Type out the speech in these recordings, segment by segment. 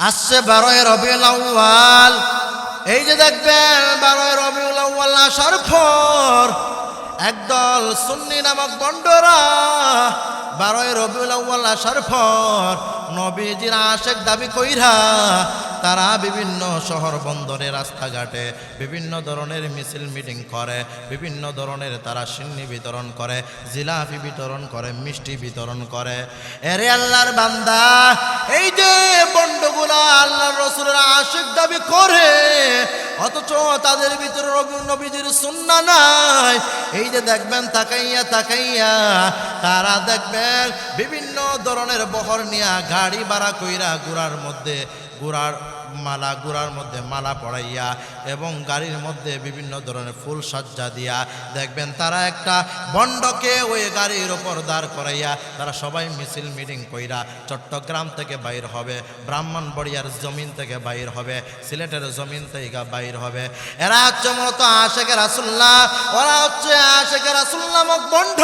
আসছে বারোয় রবিউল আউ্বাল এই যে দেখবেন বারোয় রবিউল আউ্বাল আসার পর একদল সুন্নি নামক বন্ডরা বারোয় রবিউল আউ্বাল আসার পর নবীজির আশেক দাবি কইরা তারা বিভিন্ন শহর বন্দরে, রাস্তাঘাটে বিভিন্ন ধরনের মিছিল মিটিং করে, বিভিন্ন ধরনের তারা সিন্নি বিতরণ করে, জিলাপি বিতরণ করে, মিষ্টি বিতরণ করে। এরে আল্লাহর বান্দা, এই যে বন্ডগুলা আল্লাহর রসুলের দাবি করে, অথচ তাদের ভিতরে রবি- নবীজির সুন্না নাই। এই যে দেখবেন, তাকাইয়া তাকাইয়া তারা দেখবেন বিভিন্ন ধরনের বহর নিয়া গাড়ি ভাড়া কইরা গুড়ার মধ্যে গুড়ার মালা গুড়ার মধ্যে মালা পড়াইয়া এবং গাড়ির মধ্যে বিভিন্ন ধরনের ফুল সজ্জা দিয়া, দেখবেন তারা একটা বন্ডকে ওই গাড়ির ওপর দাঁড় করাইয়া তারা সবাই মিছিল মিটিং কইরা চট্টগ্রাম থেকে বাইর হবে, ব্রাহ্মণবাড়িয়ার জমিন থেকে বাইর হবে, সিলেটের জমিন থেকে বাইর হবে। এরা হচ্ছে মূলত আশেখের রাসুল্লাহ ওরা হচ্ছে আশেখের রাসুল্লাহ নামক বন্ড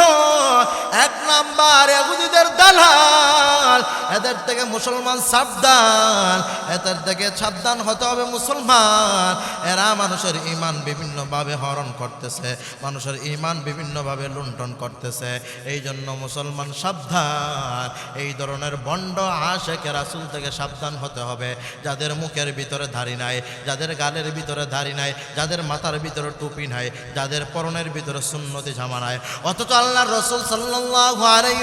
এক নাম্বার এগুদিদের দালাল, এদের থেকে মুসলমান সাবধান, এদের থেকে সাবধান হতে হবে মুসলমান। এরা মানুষের ইমান বিভিন্নভাবে হরণ করতেছে, মানুষের ইমান বিভিন্নভাবে লুণ্ঠন করতেছে। এই জন্য মুসলমান সাবধান। এই ধরনের বন্ড আশেকে রাসুল থেকে সাবধান হতে হবে। যাদের মুখের ভিতরে ধারি নাই, যাদের গালের ভিতরে ধারি নাই, যাদের মাথার ভিতরে টুপি নাই, যাদের পরনের ভিতরে সুন্নতি জামা নাই। অথচ আল্লাহ রসুল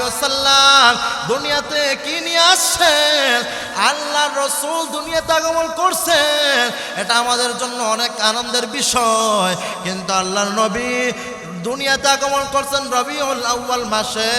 ওয়াসাল্লাম দুনিয়াতে কি নিয়ে আসছেন? আল্লাহ রসুল দুনিয়াতে আগমন করছেন এটা আমাদের জন্য অনেক আনন্দের বিষয়। কিন্তু আল্লাহ নবী দুনিয়াতে আগমন করছেন আউ্বাল মাসে।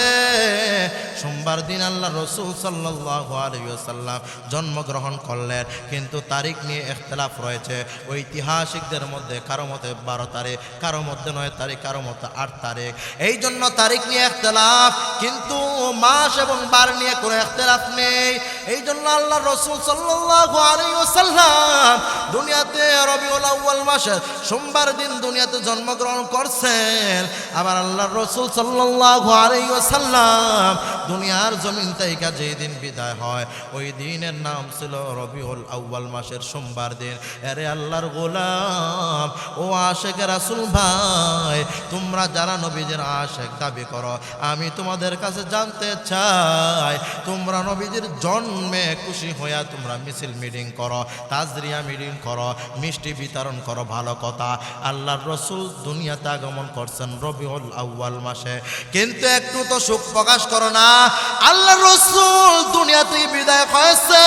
সোমবার দিন আল্লাহ রসুল সাল্লাহ জন্মগ্রহণ করলেন। কিন্তু তারিখ নিয়ে এখতলাফ রয়েছে। ঐতিহাসিকদের মধ্যে কারও মতে বারো তারিখ, কারও মধ্যে নয় তারিখ, কারও মতে আট তারিখ। এই জন্য তারিখ নিয়ে এখতলাফ, কিন্তু মাস এবং বার নিয়ে কোনো এখতলাফ নেই। এই জন্য আল্লাহ রসুল সাল্লাহ আলিয়াল্লাম দুনিয়াতে রবিউল আউ্বাল মাসে সোমবার দিন দুনিয়াতে জন্মগ্রহণ করছেন। আবার আল্লাহ রসুল সাল্লাহ আলাইসাল্লাম দুনিয়ার জমিন থেকে যেই দিন বিদায় হয়, ওই দিনের নাম ছিল রবিউল আউ্বাল মাসের সোমবার দিন। আরে আল্লাহর গোলাম, ও আশেক রাসুল ভাই, তোমরা যারা নবীজের আশেক দাবি করো, আমি তোমাদের কাছে জানতে চাই, তোমরা নবীজির জন্মে খুশি হইয়া তোমরা মিছিল মিটিং করো, তাজরিয়া মিটিং করো মিষ্টি বিতরণ করো, ভালো কথা। আল্লাহর রসুল দুনিয়াতে আগমন করছেন রবিউল আউ্বাল মাসে। কিন্তু একটু তো সুখ প্রকাশ করো না। আল্লাহ রসুল দুনিয়া বিদায় হয়েছে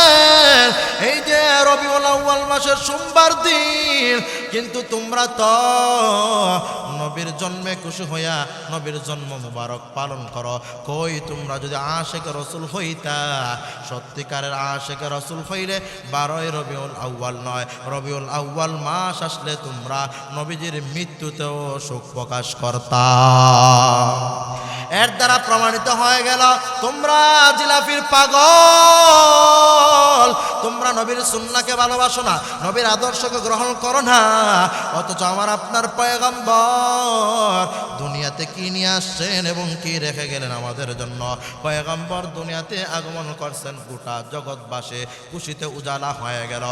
এই যে রবিউল আউ্বাল মাসের সোমবার দিন কিন্তু তোমরা তো নবীর জন্মে খুশি হইয়া নবীর জন্ম মুবারক পালন করো। কই তোমরা যদি আশেক রসুল হইতা, সত্যিকারের আশেক রসুল হইলে বারোই রবিউল আউ্বাল নয়। রবিউল আউ্বাল মাস আসলে তোমরা নবীজির মৃত্যুতেও শোক প্রকাশ করতা। এর দ্বারা প্রমাণিত হয়ে গেল, তোমরা জিলাপির পাগল। তোমরা নবীর সুন্নাকে ভালোবাসো না, নবীর আদর্শকে গ্রহণ করো না। অথচ আমার আপনার পয়গম্বর দুনিয়াতে কি নিয়ে আসছেন এবং কি রেখে গেলেন আমাদের জন্য? পয়গম্বর দুনিয়াতে আগমন করছেন গোটা জগৎবাসে, খুশিতে উজালা হয়ে গেল।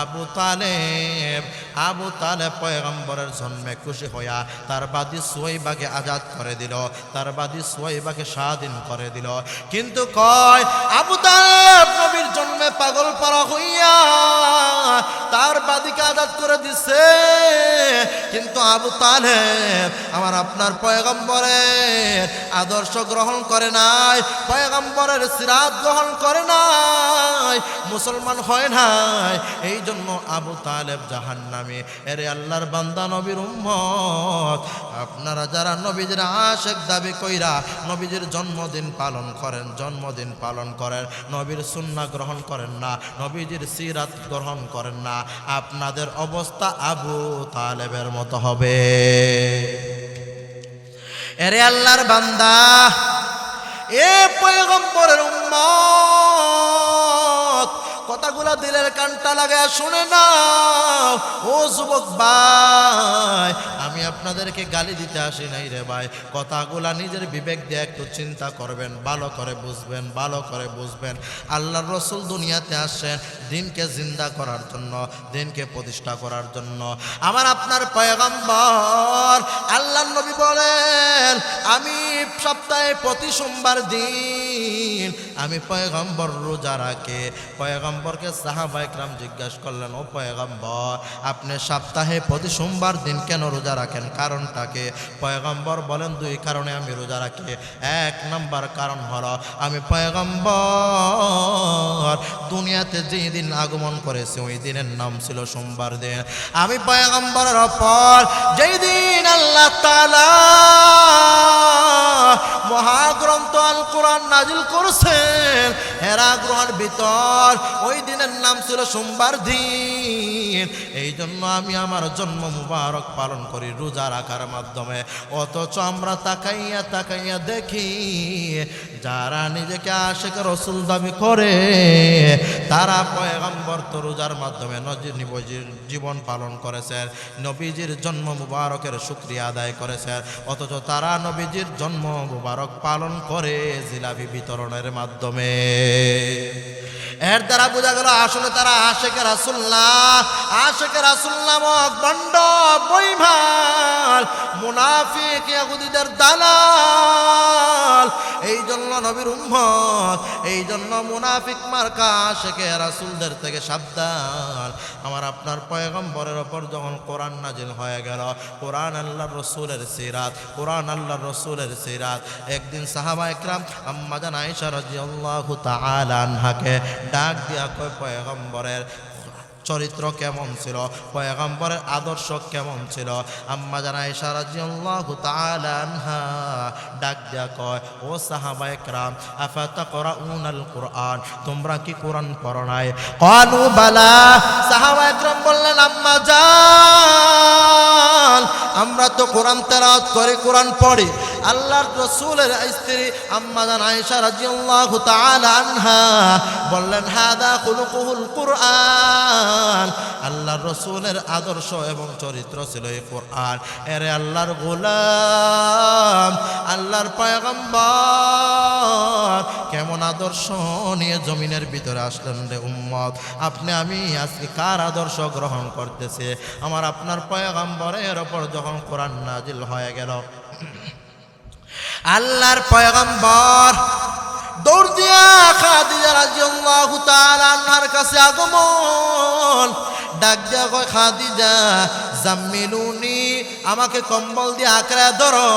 আবু তালেব আবু তালেব পয়গম্বরের জন্মে খুশি হইয়া তার বাদী সোয়াইবাকে আজাদ করে দিল। তার বাদী সোয়াইবাকে স্বাধীন করে দিল। কিন্তু কয়, আবু তালেব নবীর জন্মে পাগল পারা হইয়া তার বাদিকে আজাদ করে দিছে। কিন্তু আবু তালেব আমার আপনার পয়গম্বরের আদর্শ গ্রহণ করে নাই, পয়গম্বরের সিরাত গ্রহণ করে নাই, মুসলমান হয় নাই। এই জন্য আবু তালেব জাহান নামে এরে আল্লাহর বান্দা, নবীর উম্মত, আপনারা যারা নবীজির আশেক দাবি কইরা নবীজির জন্মদিন পালন করেন, জন্মদিন পালন করেন, নবীর সুন্না গ্রহণ করেন না, নবীজির সিরাত গ্রহণ করেন না, আপনাদের অবস্থা আবু তালেবের মতো হবে। এরে আল্লাহর বান্দা এ পয়গম্বরের উম্মত কথাগুলা দিলের কানটা লাগায় শুনে না ও যুবক ভাই, আমি আপনাদেরকে গালি দিতে আসি নাই রে ভাই। কথাগুলা নিজের বিবেক দিয়ে একটু চিন্তা করবেন, ভালো করে বুঝবেন, ভালো করে বুঝবেন। আল্লাহর রসুল দুনিয়াতে আসেন দিনকে জিন্দা করার জন্য, দিনকে প্রতিষ্ঠা করার জন্য। আমার আপনার পয়গম্বর আল্লাহ নবী বলেন, আমি সপ্তাহে প্রতি সোমবার দিন আমি পয়গম্বর রোজা রাখে। পয়গম্বরকে সাহাবা একরাম জিজ্ঞাসা করলেন, ও পয়গম্বর, আপনি সপ্তাহে প্রতি সোমবার দিন কেন রোজা রাখেন? কারণটাকে পয়গম্বর বলেন, দুই কারণে আমি রোজা রাখি। এক নম্বর কারণ হলো, আমি পয়গম্বর দুনিয়াতে যেই দিন আগমন করেছে, ওই দিনের নাম ছিল সোমবার দিন। আমি পয়গম্বরের অপর যেই দিন তাআলা মহাগ্রন্থ আল কোরআন নাজিল করছেন। হেরা গ্রহণ ভিতর ওই দিনের নাম ছিল সোমবার দিন। এই জন্য আমি আমার জন্ম মুবারক পালন করি রোজা রাখার মাধ্যমে। অথচ আমরা তাকাইয়া তাকাইয়া দেখি, যারা নিজেকে আশেখ রসুল দাবি করে, তারা পয়গম্বর তো রোজার মাধ্যমে নজির নবীজির জীবন পালন করেছেন, নবীজির জন্ম মুবারকের শুক্রিয়া আদায় করেছেন। অথচ তারা নবীজির জন্ম মুবারক পালন করে জিলাপি বিতরণের মাধ্যমে। এর দ্বারা বোঝা গেল আসলে তারা আশেকে রাসুল্লাহ আশেকে রাসুল নামক বন্ড বৈভাল মুনাফিক ইয়াহুদিদের দালাল। এই জন্য নবীর উম্মত এই জন্য মুনাফিক মার্কা আশেকে রাসুলদের থেকে সাবধান। আমার আপনার পয়গম্বরের ওপর যখন কোরআন নাজিল হয়ে গেল, কোরআন আল্লাহর রসুলের সিরাত, কোরআন আল্লাহর রসুলের সিরাত। একদিন সাহাবা একরাম আম্মাজান আয়েশা রাদিয়াল্লাহু তাআলা আনহাকে ডাক দিয়া কয়, পয়গম্বরের চরিত্র কেমন ছিল? পয়গম্বরের আদর্শ কেমন ছিল? আম্মা জানা ইশা রাদিয়াল্লাহু তাআলা ডাক দিয়া কয়, ও সাহাবা একরাম আফাতাকরাউনাল কুরআন? তোমরা কি কোরআন পড়ো নাই? ক্বালু বালা। সাহাবা একরাম বললেন, আম্মা জান, আমরা তো কোরআন তেলাওয়াত করি, কোরআন পড়ি। আল্লাহর রসুলের স্ত্রী আম্মা জান আয়েশা তাআলা আনহা বললেন, হাদা খুলুকুল কুরআন। আল্লাহর রসুলের আদর্শ এবং চরিত্র ছিল এই কোরআন। এরে আল্লাহর গোলাম, আল্লাহর পয়গম্বর, কেমন আদর্শ নিয়ে জমিনের ভিতরে আসলেন রে উম্মত? আপনি, আমি আজকে কার আদর্শ গ্রহণ করতেছে? আমার আপনার পয়গম্বরের ওপর যখন কোরআন নাজিল হয়ে গেল আল্লাহর পয়গম্বর। দৌড় দিয়া খাদিজা রাজিয়াল্লাহু তাআলা আল্লাহর কাছে আগমন। ডাক দিয়া কয় খাদিজা আমাকে কম্বল দিয়ে আঁকড়া ধরো।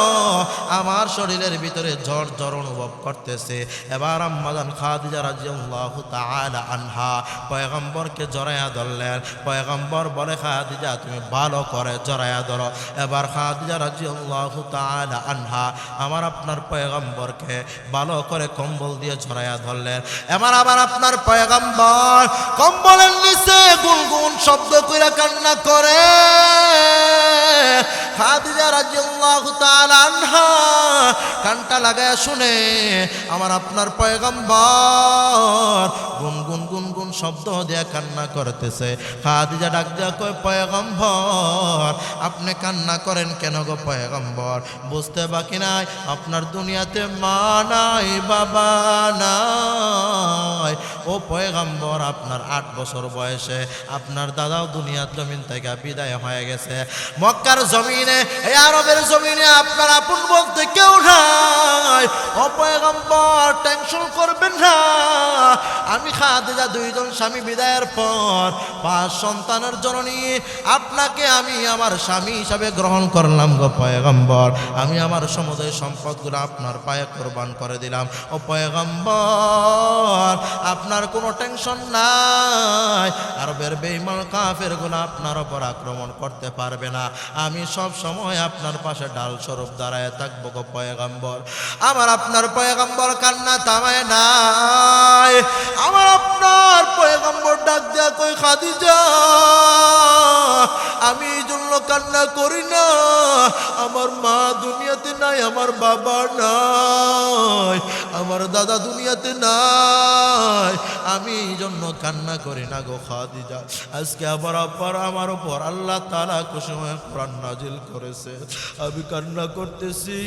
আমার শরীরের ভিতরে জ্বর জ্বর অনুভব করতেছে। এবার আম্মাজান খাদিজা রাদিয়াল্লাহু তাআলা আনহা পয়গম্বরকে জড়ায়া ধরলেন। পয়গম্বর বলে, খাদিজা, তুমি ভালো করে জড়ায়া ধরো। এবার খাদিজা রাদিয়াল্লাহু তাআলা আনহা আমার আপনার পয়গম্বরকে ভালো করে কম্বল দিয়ে জড়ায়া ধরলেন। এবার আবার আপনার পয়গম্বর কম্বলের নিচে গুনগুন শব্দ কইরা কান্না করে। আনহা কানটা লাগায় শুনে আমার আপনার পয়গম্বর গুনগুন শব্দ দিয়ে কান্না করতেছে। খাদিজা ডাক দিয়া কয়, পয়গম্বর, আপনি কান্না করেন কেন গো পয়গম্বর? বুঝতে বাকি নাই, আপনার দুনিয়াতে মা নাই, বাবা নাই। ও পয়গম্বর, আপনার আট বছর বয়সে, আপনার দাদাও দুনিয়ার জমিন থেকে বিদায় হয়ে গেছে। মক্কার জমিনে, এই আরবের জমিনে আপনার আপন বলতে কেউ নাই। ও পয়গম্বর টেনশন করবেন না। আমি খাদিজা দুইজন স্বামী বিদায়ের পর পাঁচ সন্তানের জননী, আপনাকে আমি আমার স্বামী হিসাবে গ্রহণ করলাম গো পয়গম্বর। আমি আমার সমুদয় সম্পদগুলো আপনার পায়ে কোরবান করে দিলাম। ও পয়গম্বর, আপনার কোনো টেনশন নাই। আরবের বেইমান কাফেরগুলো আপনার ওপর আক্রমণ করতে পারবে না। আমি সব সময় আপনার পাশে ডাল স্বরূপ দাঁড়ায় থাকব গো পয়গম্বর। আমার আপনার পয়গম্বর কান্না থামায় নাই। আমার আপনার পয়গম্বর ডাক দেয়া কই খাদিজা, আমি এই জন্য কান্না করি না। আমার মা দুনিয়াতে নাই, আমার বাবা নাই, আমার দাদা দুনিয়াতে নাই। আমি এই জন্য কান্না করি না গো খাদিজা। আজকে আবার আব্বার, আমার উপর আল্লাহ তালা কুসুমে কোরআন নাজিল করেছে। আমি কান্না করতেছি।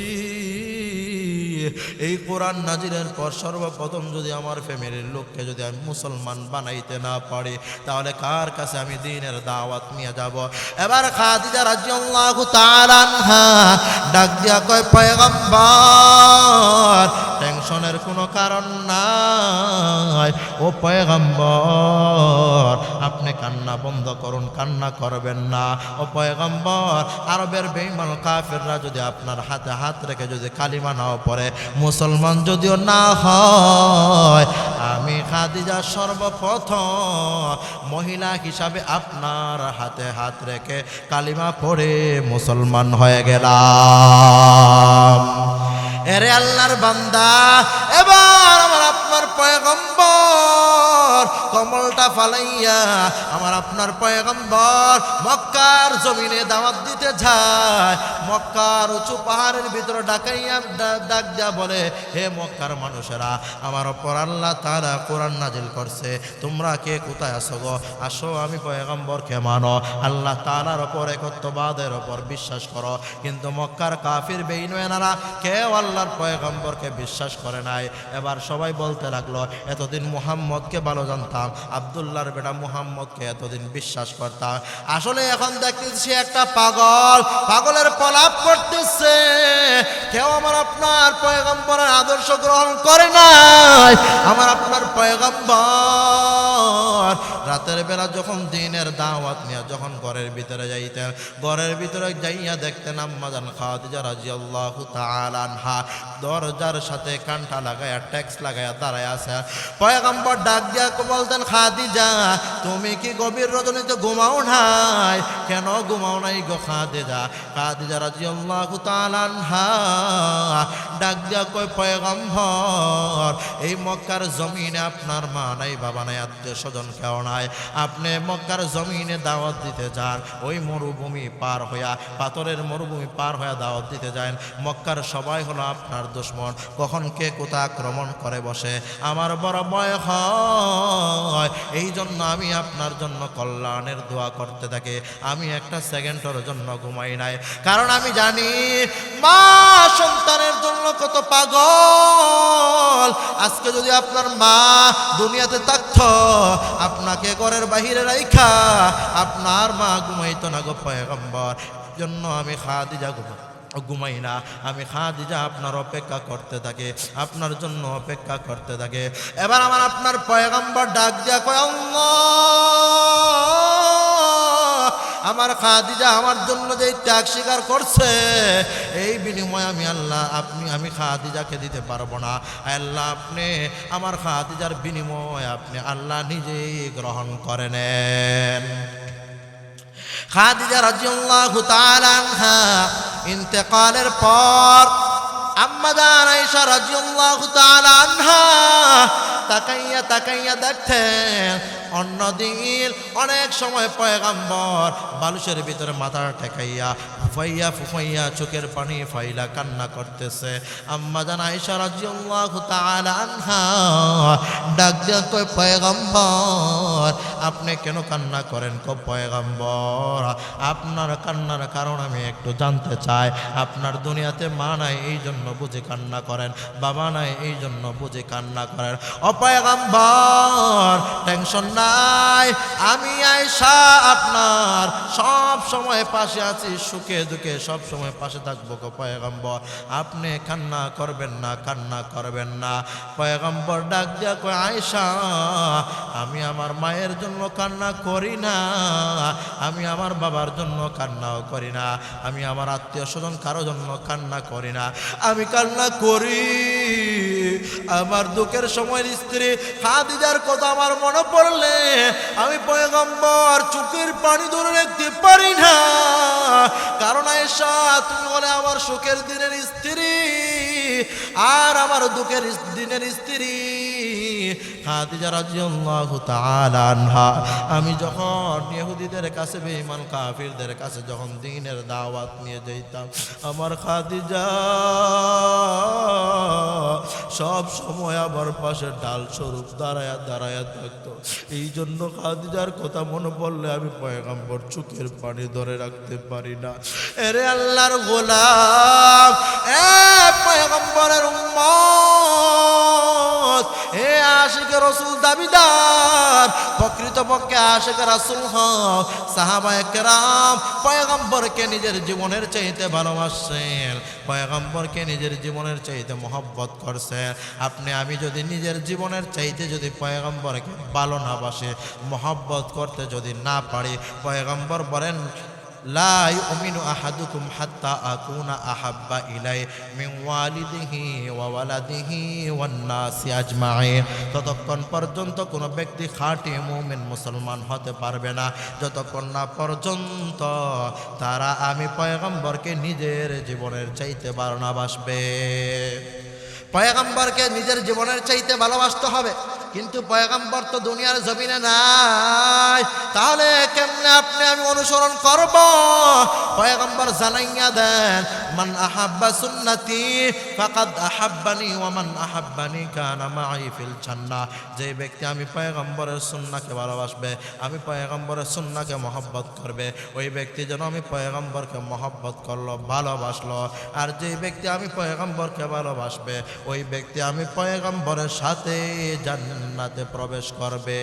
এই কোরআন নাজিরের পর সর্বপ্রথম যদি আমার ফ্যামিলির লোককে যদি আমি মুসলমান বানাইতে না পারি, তাহলে কার কাছে আমি দিনের দাওয়াত নিয়ে যাব? এবার খাদিজা রাজিয়াল্লাহু ডাক দিয়া কয়, পয়গম্বর টেনশনের কোনো কারণ নাই। ও পয়গম্বর, আপনি কান্না বন্ধ করুন, কান্না করবেন না। ও পয়গম্বর, আরবের বেইমান কাফেররা যদি আপনার হাতে হাত রেখে যদি কালিমা নাও পড়ে, মুসলমান যদিও না হয়, আমি খাদিজা সর্বপ্রথম মহিলা হিসাবে আপনার হাতে হাত রেখে কালিমা পড়ে মুসলমান হয়ে গেলাম। এরে আল্লাহর বান্দা এবার আমার আপনার পয়গম্বর কমলটা ফালাইয়া আমার আপনার পয়গম্বর মক্কার জমিনে দাওয়াত দিতে যায়। মক্কার উঁচু পাহাড়ের ভিতরে ডাকাইয়া ডাক দিয়া বলে, হে মক্কার মানুষেরা, আমার অপর আল্লাহ তারা কোরআন নাজিল করছে। তোমরা কে? কোথায় আসো গো? আসো, আমি পয়গম্বরকে মানো? আল্লাহ তালার ওপর একত্ববাদের ওপর বিশ্বাস করো। কিন্তু মক্কার কাফির বেইনরা কেউ আল্লাহর পয়গম্বরকে বিশ্বাস করে নাই। এবার সবাই বলতে লাগল, এতদিন মুহাম্মদকে ভালো জানতাম আবদুল্লাহর বেটা মুহাম্মদকে এতদিন বিশ্বাস করতাম আসলে এখন দেখতেছি একটা পাগল, পাগলের পলাপ করতেছে। কেউ আমার আপনার পয়গম্বরের আদর্শ গ্রহণ করে নাই। আমার আপনার পয়গম্বর রাতের বেলা যখন দিনের দাওয়াত নিয়ে যখন ঘরের ভিতরে যাইতেন, ঘরের ভিতরে যাইয়া দেখতেন আম্মাজান খাদিজা রাজিয়াল্লাহু তাআলা আনহা দরজার সাথে কানটা লাগায়া, ট্যাক্স লাগায়া দাঁড়ায় আছে। পয়গম্বর ডাক দিয়া বলতেন, খাদিজা, তুমি কি গভীর রজনীতে ঘুমাও নাই? কেন ঘুমাও নাই গো খাদিজা? খাদিজা রাজিয়াল্লাহু তাআলা আনহা ডাক দিয়া কই পয়গম্বর, এই মক্কার জমিনে আপনার মা নাই, বাবা নাই, আত্মীয় স্বজন কেউ নাই আপনি মক্কার জমিনে দাওয়াত দিতে যান, ওই মরুভূমি পার হইয়া, পাথরের মরুভূমি পার হইয়া দাওয়াত দিতে যান। মক্কার সবাই হলো আপনার দুশ্মন। কখন কে কোথা আক্রমণ করে বসে? আমার বড় ভয় হয়। এই জন্য আমি আপনার জন্য কল্যাণের দোয়া করতে থাকি। আমি একটা সেকেন্ডের জন্য ঘুমাই নাই। কারণ আমি জানি, মা সন্তানের জন্য কত পাগল। আজকে যদি আপনার মা দুনিয়াতে থাকতো, আপনাকে ঘরের বাহিরে রাইখা, আপনার মা ঘুমাইত না গো পয়গম্বর। জন্য আমি খাদিজা যা ঘুমাই না। আমি খাদিজা আপনার অপেক্ষা করতে থাকে, আপনার জন্য অপেক্ষা করতে থাকে। এবার আমার আপনার পয়গম্বর ডাক দিয়া কয় আমার খাদিজা আমার জন্য যে ত্যাগ স্বীকার করছে, এই বিনিময়ে আমি আল্লাহ, আপনি, আমি খাদিজাকে দিতে পারব না। আল্লাহ, আপনি আমার খাদিজার বিনিময় আপনি আল্লাহ নিজেই গ্রহণ করে নেন। খাদিজা রাজিয়াল্লাহু তাআলা আনহা ইন্তেকালের পর আম্মাদান আয়েশা তাকাইয়া তাকাইয়া দেখতেন অন্যদিন অনেক সময় পয়গাম্বর বালুশের ভিতরে মাথা ঠেকাইয়া ফুফাইয়া ফুফাইয়া চোখের পানি ফাইলা কান্না করতেছে। আম্মা জান রাদিয়াল্লাহু তাআলা আনহা ডাক দিয়া পয়গাম্বর, আপনি কেন কান্না করেন কো পয়গাম্বর? আপনার কান্নার কারণ আমি একটু জানতে চাই। আপনার দুনিয়াতে মা নাই, এই জন্য বুঝে কান্না করেন। বাবা নাই, এই জন্য বুঝে কান্না করেন। অপয়গাম্বর টেনশন নাই। আমি আয়সা আপনার সব সময় পাশে আছি, সুখে দুঃখে সব সময় পাশে থাকব গো পয়গম্বর। আপনি কান্না করবেন না, কান্না করবেন না। পয়গম্বর ডাক দিয়া কয় আয়সা আমি আমার মায়ের জন্য কান্না করি না। আমি আমার বাবার জন্য কান্নাও করি না। আমি আমার আত্মীয় স্বজন কারও জন্য কান্না করি না। আমি কান্না করি। আমার দুঃখের সময় স্ত্রী খাদিজার কথা আমার মনে পড়লে আমি পয়গম্বর চুকের পানি ধরে রাখতে পারি না। কারণ আয়েশা, তুমি বলে আমার সুখের দিনের স্ত্রী, আর আমার দুঃখের দিনের স্ত্রী আনহা। আমি যখন ইহুদিদের কাছে, বেঈমান কাফিরদের কাছে যখন দ্বীনের দাওয়াত নিয়ে যাইতাম, আমার খাদিজা সব সময় আমার পাশে ডাল স্বরূপ দাঁড়ায়া দাঁড়ায়া থাকতো। এই জন্য খাদিজার কথা মনে পড়লে আমি পয়গাম্বর চোখের পানি ধরে রাখতে পারি না। এরে আল্লাহর গোলাম, এ পয়গম্বরের এ আশিকে রসুল, দাবিদার। প্রকৃতপক্ষে আশিকে রাসুল হক সাহাবায়ে কেরাম, পয়গম্বরকে নিজের জীবনের চাইতে ভালোবাসছেন, পয়গম্বরকে নিজের জীবনের চাইতে মহব্বত করছেন। আপনি, আমি যদি নিজের জীবনের চাইতে যদি পয়গম্বরকে ভালো না বাসে, মহব্বত করতে যদি না পারি, পয়গম্বর বলেন আহাদুকুম হাত্তা আকুনা আহাব্বা ইলাই মিন ওয়ালিদিহি ওয়া ওয়ালাদিহি ওয়ান নাসি আজমাইন। ততক্ষণ পর্যন্ত কোনো ব্যক্তি খাঁটি মুমিন মুসলমান হতে পারবে না। যতক্ষণ না পর্যন্ত তারা আমি পয়গম্বরকে নিজের জীবনের চাইতে বারণা বাসবে পয়গম্বরকে নিজের জীবনের চাইতে ভালোবাসতে হবে। কিন্তু পয়গম্বর তো দুনিয়ার জমিনে কেমনে আপনি আমি অনুসরণ করব। পয়গম্বর জানাইয়া দেন, মান আহাব্বা সুন্নতি ফাকাদ আহাব্বানি ওয়া মান আহাব্বানি কানা মাই ফিল জান্নাহ। যে ব্যক্তি আমি পয়গম্বরের সুন্নাহকে ভালোবাসবে, আমি পয়গম্বরের সুন্নাহকে মহব্বত করবে, ওই ব্যক্তি যেন আমি পয়গম্বরকে মহব্বত করল, ভালোবাসলো। আর যে ব্যক্তি আমি পয়গম্বরকে ভালোবাসবে, ওই ব্যক্তি আমি পয়গম্বরের সাথে জান্নাতে প্রবেশ করবে।